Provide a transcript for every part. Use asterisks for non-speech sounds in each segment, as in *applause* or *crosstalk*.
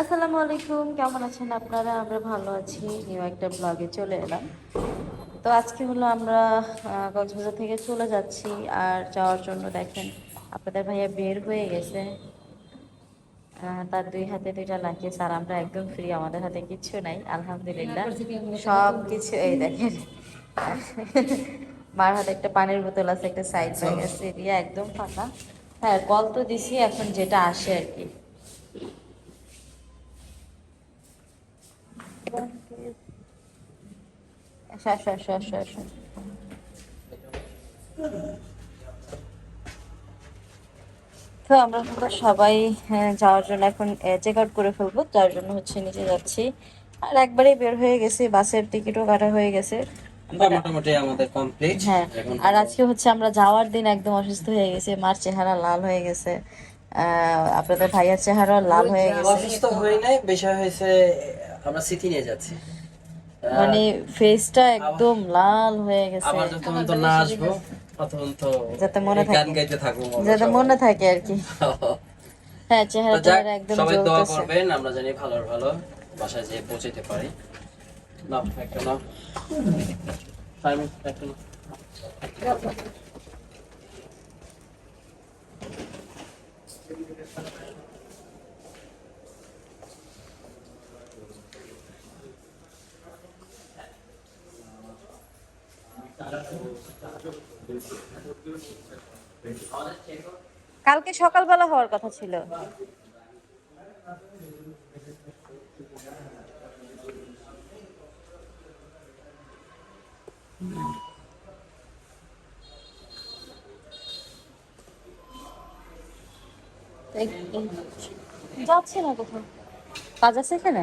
আসসালামু আলাইকুম, কেমন আছেন আপনারা? আমরা ভালো আছি, নিউ একটা ব্লগে চলে এলাম। তো আজকে হলো আমরা কক্সবাজার থেকে চলে যাচ্ছি, আর যাওয়ার জন্য দেখেন, আপনাদের ভাইয়া বের হয়ে গেছে। তার দুই হাতে দুইটা লাগেজ আর আমরা একদম ফ্রি আমাদের হাতে কিচ্ছু নাই, আলহামদুলিল্লাহ। সব কিছু, এই দেখেন। মার হাতে একটা পানির বোতল আছে, একটা সাইড ব্যাগ আছে দিয়ে একদম ফাঁকা। হ্যাঁ কল তো দিছি, এখন যেটা আসে আর কি। আসো আসো আসো আসো আসো। তো আমরা হলো সবাই হ্যাঁ, যাওয়ার জন্য এখন চেক আউট করে ফেলব যার জন্য হচ্ছে নিচে যাচ্ছি। আর একবারেই বের হয়ে গেছে বাসের টিকিটও কাটা হয়ে গেছে। মোটামুটি আমাদের কমপ্লিট হ্যাঁ আর আজকে হচ্ছে আমরা যাওয়ার দিন একদম অসুস্থ হয়ে গেছে মার চেহারা লাল হয়ে গেছে। আহ, আপনাদের ভাইয়ার চেহারা লাল হয়ে গেছে। অসুস্থ হই নাই বিষয় হয়েছে আমরা স্মৃতি নিয়ে যাচ্ছি। মানে ফেসটা একদম লাল হয়ে গেছে। আবার যখন তো না আসব তখন তো যাতে মনে থাকে। গান গাইতে থাকব যাতে মনে থাকে আর কি। *laughs* হ্যাঁ তো চেহারা যাক, চেহারা একদম সবাই দোয়া করবেন আমরা জানি ভালোর ভালো বাসায় যেয়ে পৌঁছাতে পারি। নাও একটা নাও। *laughs* সাইমন একটা নাও। কালকে সকালবেলা হওয়ার কথা ছিল। যাচ্ছে না কোথাও। কাজ আছে এখানে?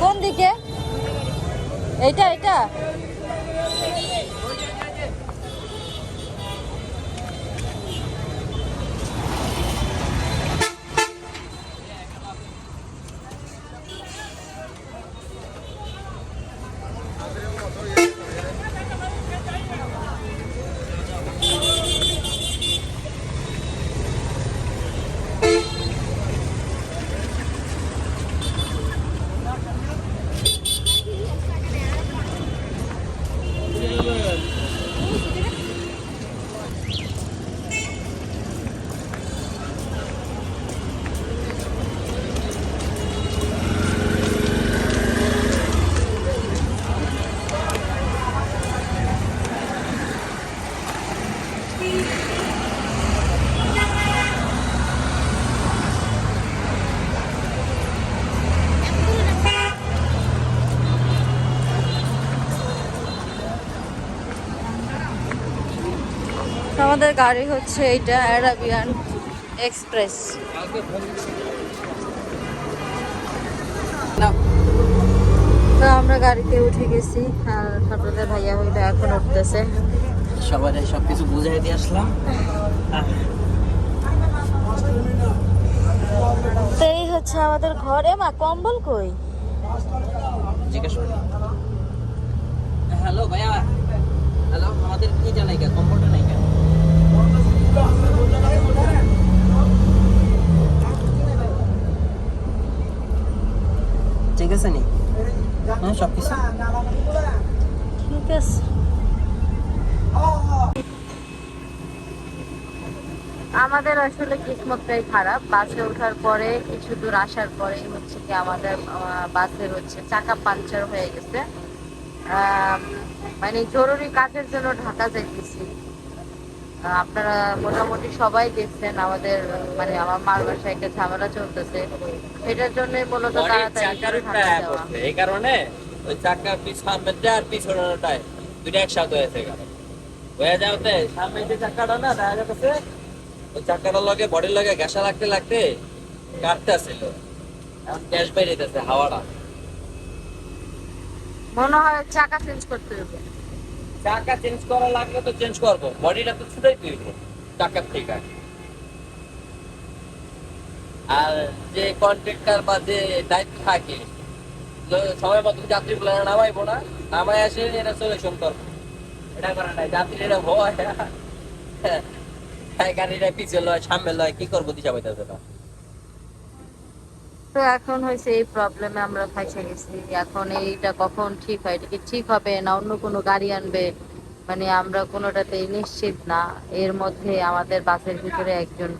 কোন দিকে? এইটা এটা গাড়ি হচ্ছে এইটা অ্যারাবিয়ান এক্সপ্রেস। তো আমরা গাড়িতে উঠে গেছি আর আপনাদের ভাইয়া হইল এখন উঠতেছে। সবাই সবকিছু বুঝাই দিয়ে আসলাম। তো এই হচ্ছে আমাদের ঘরে মা কম্বল কই? জিজ্ঞেস হ্যালো ভাইয়া। হ্যালো আমাদের কি জানাই কে কম্পিউটার নাই ঠিক আছে নি? হ্যাঁ সব কিছু ঠিক আছে আমাদের আসলে কিসমতটাই খারাপ। বাসে ওঠার পরে কিছু দূর আসার পরে হচ্ছে কি আমাদের আহ, বাসের হচ্ছে চাকা পাংচার হয়ে গেছে। আহ, মানে জরুরি কাজের জন্য ঢাকা যাইতেছি। আপনারা মোটামুটি সবাই দেখছেন আমাদের মানে আমার মার বাসায় একটা ঝামেলা চলতেছে। সেটার জন্য মূলত তাড়াতাড়ি। এই কারণে ওই চাকা পিছ সামনেটা আর পিছনেরটায় দুইটা একসাথে হয়েছে হয়ে যাওয়াতে সামনে যে চাকাটা না দেখা যাচ্ছে ওই চাকাটার লগে বডির লগে ঘেঁষা লাগতে লাগতে কাটতে আসছিল এখন গ্যাস বেরিয়েছে হাওয়াটা। মনে হয় চাকা চেঞ্জ করতে হবে। চাকা চেঞ্জ করা লাগলে তো চেঞ্জ করব। বডিটা তো ছুটাই তুই চাকার থেকে। আর যে কন্ট্রাক্টর বা যে দায়িত্ব থাকে সময় মতো যাত্রীগুলো নামাইবো না নামাই আসে এটা সলিউশন করব। এটা করে নাই যাত্রীরা ভয়। হ্যাঁ, গাড়িটা পিছিয়ে লয় সামনে লয় কি করব দিশা পাইতেছে না। তো এখন হয়েছে এই প্রবলেমে আমরা ফাইসে গেছি। এখন এইটা কখন ঠিক হয়? এটা কি ঠিক হবে না অন্য কোনো গাড়ি আনবে? মানে আমরা কোনোটাতেই নিশ্চিত না। এর মধ্যে আমাদের বাসের ভিতরে একজন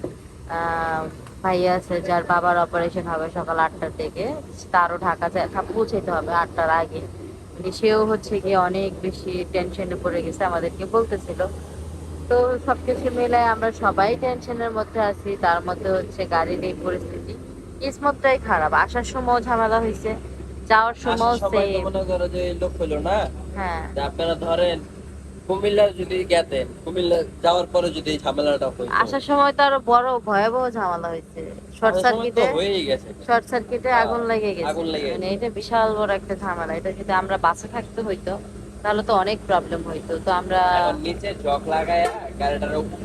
ভাইয়া আছে যার বাবার অপারেশন হবে সকাল আটটার দিকে। তারও ঢাকা পৌঁছাতে হবে আটটার আগে। মানে সেও হচ্ছে গিয়ে অনেক বেশি টেনশনে পড়ে গেছে, আমাদেরকে বলতেছিল। তো সবকিছু মিলাই আমরা সবাই টেনশনের মধ্যে আছি। তার মধ্যে হচ্ছে গাড়ির এই পরিস্থিতি। কিসমতটাই খারাপ। আসার সময় ঝামেলা হয়েছে যাওয়ার সময় সেম মনে করো যে লোক হলো না। হ্যাঁ। আপনারা ধরেন কুমিল্লা যদি গেতেন কুমিল্লা যাওয়ার পরে যদি ঝামেলাটা হইতো। আসার সময় তো আরও বড় ভয়াবহ ঝামেলা হয়েছে। শর্ট সার্কিটে শর্ট সার্কিটে আগুন লেগে গেছে। মানে এটা বিশাল বড় একটা ঝামেলা। এটা যদি আমরা বাসে থাকতে হইতো তাহলে তো অনেক প্রবলেম হইতো। তো আমরা নিচে জক লাগায় গাড়িটার উপর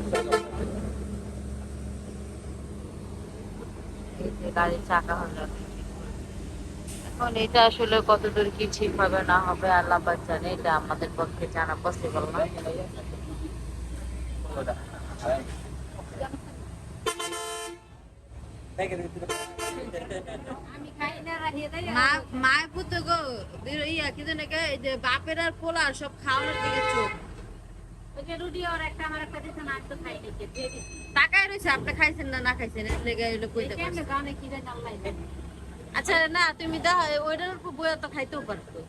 এই যে গাড়ির চাকা হলো। এখন এটা আসলে কতদূর কি ঠিক হবে, না হবে, আল্লাহ জানে, এটা আমাদের পক্ষে জানা পসিবল না। মা- গো, ইয়া বাপের আর পোলার সব খাওয়ানোর দিকে চোখ। টাকায় রয়েছে আপনি খাইছেন না না খাইছেন? এর লেগে হইল কইতে আচ্ছা না তুমি দা ওইটার উপর বইয়া তো খাইতেও পারতো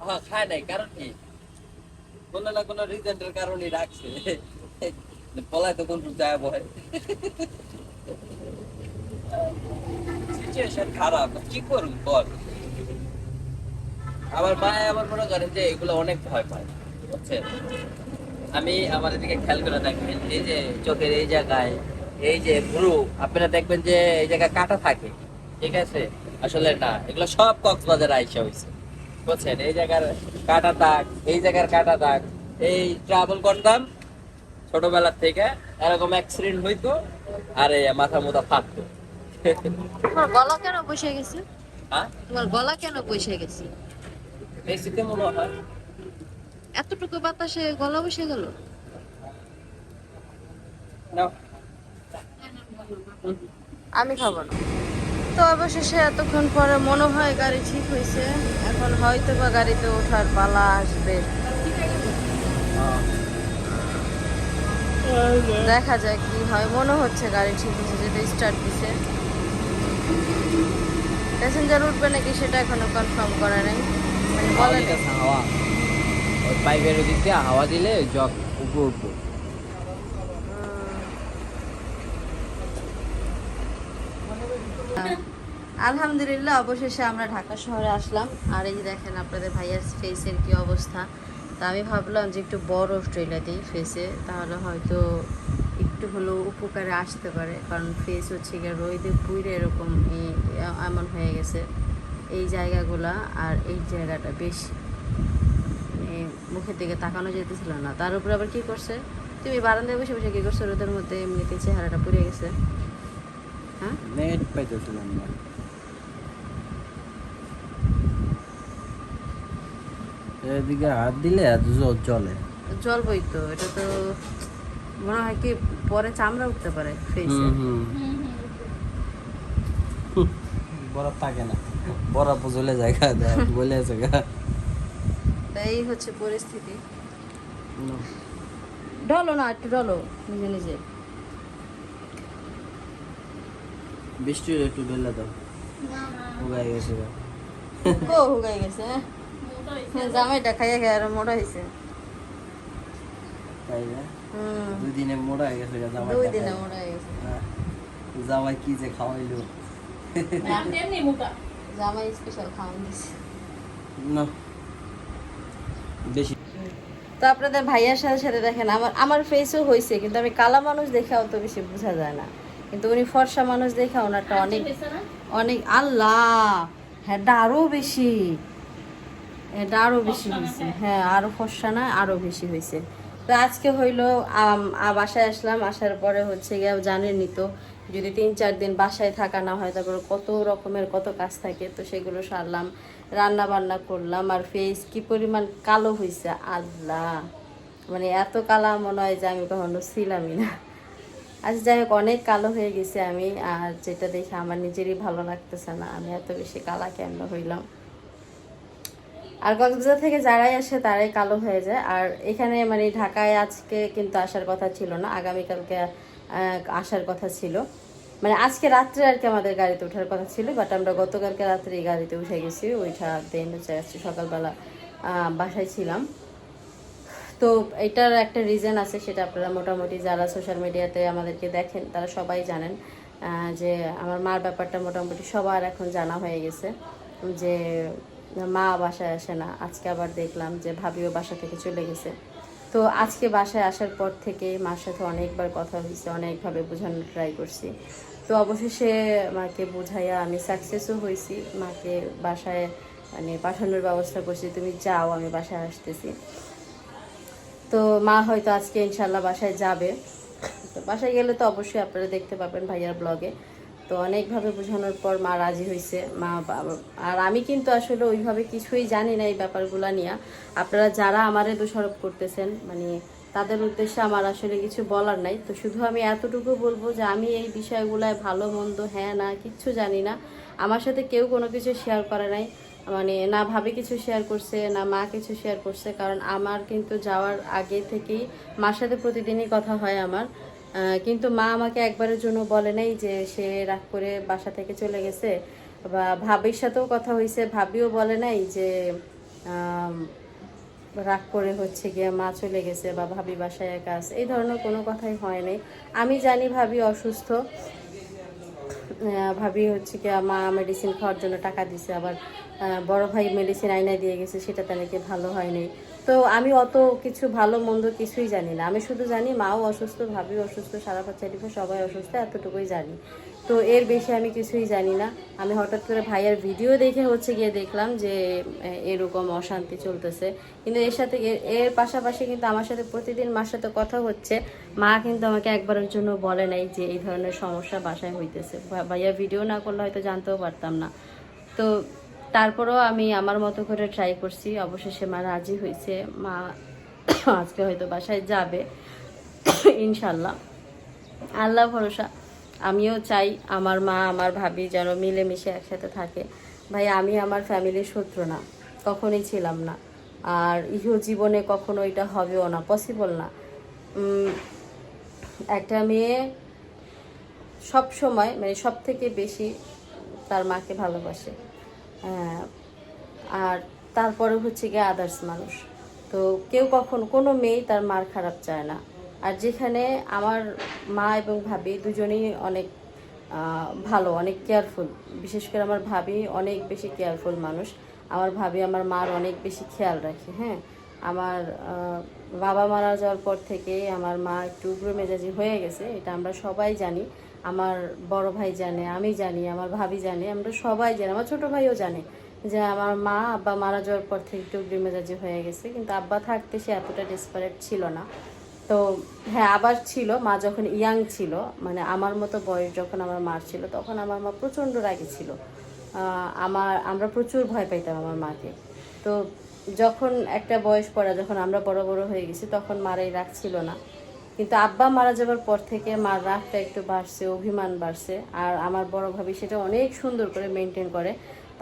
হ্যাঁ খায় নাই কারণ কি? কোনো না কোনো রিজেন্টের কারণে রাখছে। পলায় তো কোন যায় বয় সিচুয়েশন খারাপ কি করুন বল। আমার মা আবার মনে করেন যে এগুলো অনেক ভয় পায় বুঝছেন? আমি আমার এদিকে খেয়াল করে দেখবেন এই যে চোখের এই জায়গায় এই যে ভ্রু আপনারা দেখবেন যে এই জায়গায় কাটা থাকে ঠিক আছে? আসলে না এগুলো সব কক্সবাজার আইসা হয়েছে বুঝছেন? এই জায়গার কাটা দাগ এই জায়গার কাটা দাগ এই ট্রাভেল করতাম ছোটবেলার থেকে এরকম অ্যাক্সিডেন্ট হইতো আর মাথা মোথা ফাটতো। তোমার গলা কেন বসে গেছে? হ্যাঁ? তোমার গলা কেন বসে গেছে? বেশিতে মনে হয়। এতটুকু বাতাসে গলা বসে গেল? আমি খাব না। তো অবশেষে এতক্ষণ পরে মনে হয় গাড়ি ঠিক হয়েছে। এখন হয়তো বা গাড়িতে ওঠার পালা আসবে। দেখা যাক কি হয়। মনে হচ্ছে গাড়ি ঠিক হয়েছে যেটা স্টার্ট দিছে। প্যাসেঞ্জার উঠবে নাকি সেটা এখনও কনফার্ম করা নাই। মানে বলে হাওয়া। পাইপের ওদিক দিয়ে হাওয়া দিলে জগ উপর উঠবো। আলহামদুলিল্লাহ, অবশেষে আমরা ঢাকা শহরে আসলাম। আর এই যে দেখেন আপনাদের ভাইয়ার ফেসের কি অবস্থা। তা আমি ভাবলাম যে একটু বড় অস্ট্রেলিয়া দিই ফেসে তাহলে হয়তো একটু হলেও উপকারে আসতে পারে। কারণ ফেস হচ্ছে গিয়ে রোদে পুইরে এরকম এমন হয়ে গেছে। এই জায়গাগুলা আর এই জায়গাটা বেশ। মানে মুখের দিকে তাকানো যেতেছিল না। তার উপরে আবার কি করছে? তুমি বারান্দায় বসে বসে কি করছ? রোদের মধ্যে এমনিতে চেহারাটা পুড়ে গেছে। হ্যাঁ? নেট পাইতেছিলাম না। এদিকে হাত দিলে জল চলে। জল বইতো এটা তো মনে হয় কি পরে চামড়া উঠতে পারে ফেসে বরফ থাকে না। বরফ চলে যায় গা বলে আছে গা। এই হচ্ছে পরিস্থিতি। ডলো না একটু ডলো নিজে নিজে। বৃষ্টির একটু ঢেলে দাও। উগাই গেছে কো হুগাই গেছে হ্যাঁ? জামাইটা খাইয়া খাইয়া আরও মোটা হয়েছে তাই না? হুম। দুই দিনে মোড়া হয়ে গেছে জামাই দুই দিনে মোটা হয়ে গেছে। জামাই কি যে খাওয়াইলো। জামাই স্পেশাল খাওয়ান দিছে। না। বেশি। তো আপনাদের ভাইয়ার সাথে সাথে দেখেন আমার আমার ফেসও হয়েছে কিন্তু আমি কালা মানুষ দেখে অত বেশি বোঝা যায় না। কিন্তু উনি ফর্সা মানুষ দেখে ওনারটা অনেক অনেক আল্লাহ! হ্যাঁ এটা আরও বেশি। এটা আরও বেশি হয়েছে হ্যাঁ। আরও ফর্সা না আরও বেশি হয়েছে তো আজকে হইল বাসায় আসলাম আসার পরে হচ্ছে গিয়ে জানেনই তো যদি তিন চার দিন বাসায় থাকা না হয়, তারপরে কত রকমের কত কাজ থাকে, তো সেগুলো সারলাম রান্না বান্না করলাম। আর ফেস কি পরিমাণ কালো হয়েছে আল্লাহ! মানে এত কালা মনে হয় যে আমি কখনো ছিলামই না। আজ যাই হোক, অনেক কালো হয়ে গেছে আমি, আর যেটা দেখে আমার নিজেরই ভালো লাগতেছে না, আমি এত বেশি কালা কেন হইলাম? আর কক্সবাজার থেকে যারাই আসে, তারাই কালো হয়ে যায়। আর এখানে মানে ঢাকায় আজকে কিন্তু আসার কথা ছিল না, আগামীকালকে আসার কথা ছিল। মানে আজকে রাত্রে আর কি আমাদের গাড়িতে ওঠার কথা ছিল বাট আমরা গতকালকে রাত্রে এই গাড়িতে উঠে গেছি ওইটা দেন হচ্ছে সকালবেলা বাসায় ছিলাম। তো এটার একটা রিজন আছে, সেটা আপনারা মোটামুটি যারা সোশ্যাল মিডিয়াতে আমাদেরকে দেখেন, তারা সবাই জানেন যে আমার মার ব্যাপারটা মোটামুটি সবার এখন জানা হয়ে গেছে, যে মা বাসায় আসে না। আজকে আবার দেখলাম যে ভাবিও বাসা থেকে চলে গেছে। তো আজকে বাসায় আসার পর থেকে মার সাথে অনেকবার কথা হয়েছে, অনেকভাবে বোঝানোর ট্রাই করছি। তো অবশেষে মাকে বোঝাইয়া আমি সাকসেসও হয়েছি। মাকে বাসায় মানে পাঠানোর ব্যবস্থা করছি, তুমি যাও, আমি বাসায় আসতেছি। তো মা হয়তো আজকে ইনশাল্লাহ বাসায় যাবে। তো বাসায় গেলে তো অবশ্যই আপনারা দেখতে পাবেন ভাইয়ার ব্লগে তো অনেকভাবে বোঝানোর পর মা রাজি হয়েছে মা আর আমি কিন্তু আসলে ওইভাবে কিছুই জানি না এই ব্যাপারগুলো নিয়ে। আপনারা যারা আমারে দোষারোপ করতেছেন মানে তাদের উদ্দেশ্যে আমার আসলে কিছু বলার নাই। তো শুধু আমি এতটুকু বলব যে আমি এই বিষয়গুলায় ভালো, মন্দ হ্যাঁ না, কিচ্ছু জানি না। আমার সাথে কেউ কোনো কিছু শেয়ার করে নাই। মানে না ভাবে কিছু শেয়ার করছে, না মা কিছু শেয়ার করছে। কারণ আমার কিন্তু যাওয়ার আগে থেকেই মার সাথে প্রতিদিনই কথা হয় আমার। কিন্তু মা আমাকে একবারের জন্য বলে নাই যে সে রাগ করে বাসা থেকে চলে গেছে। বা ভাবির সাথেও কথা হয়েছে, ভাবিও বলে নাই যে রাগ করে হচ্ছে গিয়ে মা চলে গেছে বা ভাবি বাসায় একা আছে। এই ধরনের কোনো কথাই হয় নাই। আমি জানি ভাবি অসুস্থ। ভাবি হচ্ছে কি, মা মেডিসিন খাওয়ার জন্য টাকা দিছে, আবার বড় ভাই মেডিসিন আইনা দিয়ে গেছে, সেটা তার নাকি ভালো হয়নি? তো আমি অত কিছু ভালো মন্দ কিছুই জানি না। আমি শুধু জানি মাও অসুস্থ ভাবি অসুস্থ, সারা বাচ্চা সবাই অসুস্থ, এতটুকুই জানি। তো এর বেশি আমি কিছুই জানি না। আমি হঠাৎ করে ভাইয়ার ভিডিও দেখে হচ্ছে গিয়ে দেখলাম যে এরকম অশান্তি চলতেছে। কিন্তু এর সাথে এর- পাশাপাশি কিন্তু আমার সাথে প্রতিদিন মার সাথে কথা হচ্ছে। মা কিন্তু আমাকে একবারের জন্য বলে নাই যে, এই ধরনের সমস্যা বাসায় হইতেছে। ভাইয়া ভিডিও না করলে হয়তো জানতেও পারতাম না। তো তারপরেও আমি আমার মতো করে ট্রাই করছি। অবশেষে মা রাজি হয়েছে মা আজকে হয়তো বাসায় যাবে। ইনশাল্লাহ আল্লাহ ভরসা। আমিও চাই আমার মা আমার ভাবি যেন মিলেমিশে একসাথে থাকে। ভাই আমি আমার ফ্যামিলির শত্রু না কখনোই ছিলাম না। আর ইহ জীবনে কখনো এটা হবেও না পসিবল না। একটা মেয়ে সব সময় মানে সব থেকে বেশি তার মাকে ভালোবাসে। আহ, আর তারপরে হচ্ছে গিয়ে আদার্স মানুষ। তো কেউ কখন কোনো মেয়েই তার মার খারাপ চায় না। আর যেখানে আমার মা এবং ভাবি দুজনেই অনেক ভালো, অনেক কেয়ারফুল বিশেষ করে আমার ভাবি অনেক বেশি কেয়ারফুল মানুষ। আমার ভাবি আমার মার অনেক বেশি খেয়াল রাখে হ্যাঁ? আমার বাবা মারা যাওয়ার পর থেকে আমার মা একটু উগ্র মেজাজি হয়ে গেছে, এটা আমরা সবাই জানি। আমার বড় ভাই জানে, আমি জানি, আমার ভাবি জানে, আমরা সবাই জানি, আমার ছোট ভাইও জানে যে আমার মা আব্বা মারা যাওয়ার পর থেকে একটু উগ্র মেজাজি হয়ে গেছে, কিন্তু আব্বা থাকতে সে এতটা ডেসপারেট ছিল না। তো হ্যাঁ আবার ছিল, মা যখন ইয়াং ছিল মানে আমার মতো বয়স যখন আমার মার ছিল, তখন আমার মা প্রচণ্ড রাগী ছিল। আমার, আমরা প্রচুর ভয় পাইতাম আমার মাকে। তো যখন একটা বয়স পড়া যখন আমরা বড় বড় হয়ে গেছি, তখন মার এই রাগ ছিল না। কিন্তু আব্বা মারা যাওয়ার পর থেকে মার রাগটা একটু বাড়ছে, অভিমান বাড়ছে। আর আমার বড় ভাবি সেটা অনেক সুন্দর করে মেনটেন করে।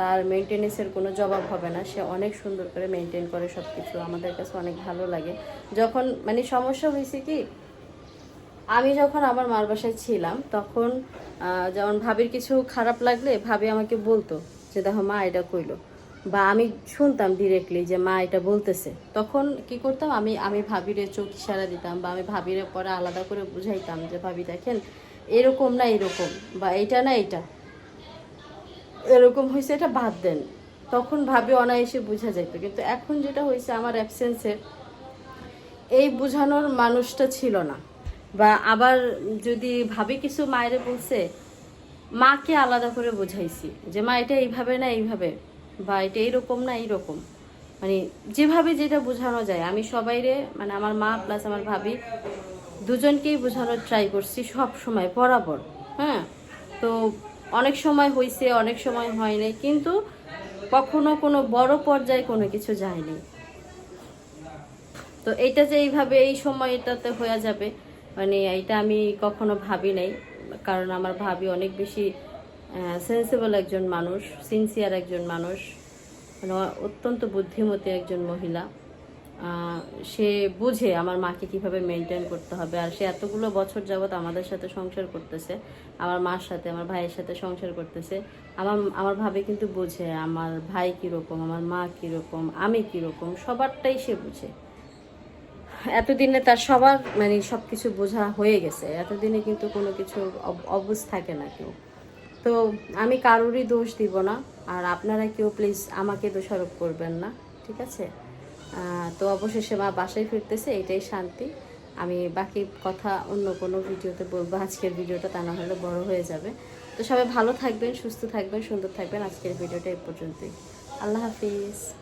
তার মেনটেনেন্সের কোনো জবাব হবে না। সে অনেক সুন্দর করে মেনটেন করে সব কিছু আমাদের কাছে অনেক ভালো লাগে। যখন মানে সমস্যা হয়েছে কি, আমি যখন আমার মার বাসায় ছিলাম, তখন যেমন ভাবির কিছু খারাপ লাগলে ভাবি আমাকে বলতো যে, দেখো মা, এটা কইলো। বা আমি শুনতাম ডিরেক্টলি যে, মা, এটা বলতেছে। তখন কি করতাম, আমি আমি ভাবিরে চোখ ইশারা দিতাম বা আমি ভাবিরে পরে আলাদা করে বুঝাইতাম যে, ভাবি, দেখেন, এরকম না এরকম বা এটা না এটা। এরকম হয়েছে, এটা বাদ দেন। তখন ভাবে অনায়াসে বোঝা যেত কিন্তু এখন যেটা হয়েছে, আমার অ্যাবসেন্সের এই বোঝানোর মানুষটা ছিল না। বা আবার যদি ভাবি কিছু মায়েরে বলছে, মাকে আলাদা করে বোঝাইছি যে, মা, এটা এইভাবে না, এইভাবে। বা এটা এইরকম না, এইরকম। মানে যেভাবে যেটা বোঝানো যায়, আমি সবাইরে মানে আমার মা প্লাস আমার ভাবি, দুজনকেই বোঝানোর ট্রাই করছি সব সময়, বরাবর। হ্যাঁ? তো অনেক সময় হয়েছে অনেক সময় হয়নি কিন্তু কখনো কোনো বড় পর্যায়ে কোনো কিছু যায়নি তো এইটা যে এইভাবে এই সময়টাতে হয়ে যাবে মানে এটা আমি কখনো ভাবি নাই, কারণ আমার ভাবি অনেক বেশি সেন্সিবল একজন মানুষ সিনসিয়ার একজন মানুষ মানে অত্যন্ত বুদ্ধিমতী একজন মহিলা। সে বুঝে আমার মাকে কীভাবে মেনটেন করতে হবে, আর সে এতগুলো বছর যাবত আমাদের সাথে সংসার করতেছে, আমার মার সাথে, আমার ভাইয়ের সাথে সংসার করতেছে। আমার আমার ভাবে কিন্তু বুঝে আমার ভাই কীরকম, আমার মা কীরকম, আমি কীরকম, সবারটাই সে বুঝে। এতদিনে তার সবার মানে সব কিছু বোঝা হয়ে গেছে, এতদিনে কিন্তু কোনো কিছু অব- অবুঝ থাকে না কেউ। তো আমি কারোরই দোষ দিব না, আর আপনারা কেউ প্লিজ আমাকে দোষারোপ করবেন না, ঠিক আছে? তো অবশেষে মা বাসায় ফিরতেছে, এটাই শান্তি। আমি বাকি কথা অন্য কোনো ভিডিওতে বলব, আজকের ভিডিওটা তা না হলে বড় হয়ে যাবে। তো সবাই ভালো থাকবেন, সুস্থ থাকবেন, সুন্দর থাকবেন। আজকের ভিডিওটা এ পর্যন্তই। আল্লাহ হাফিজ।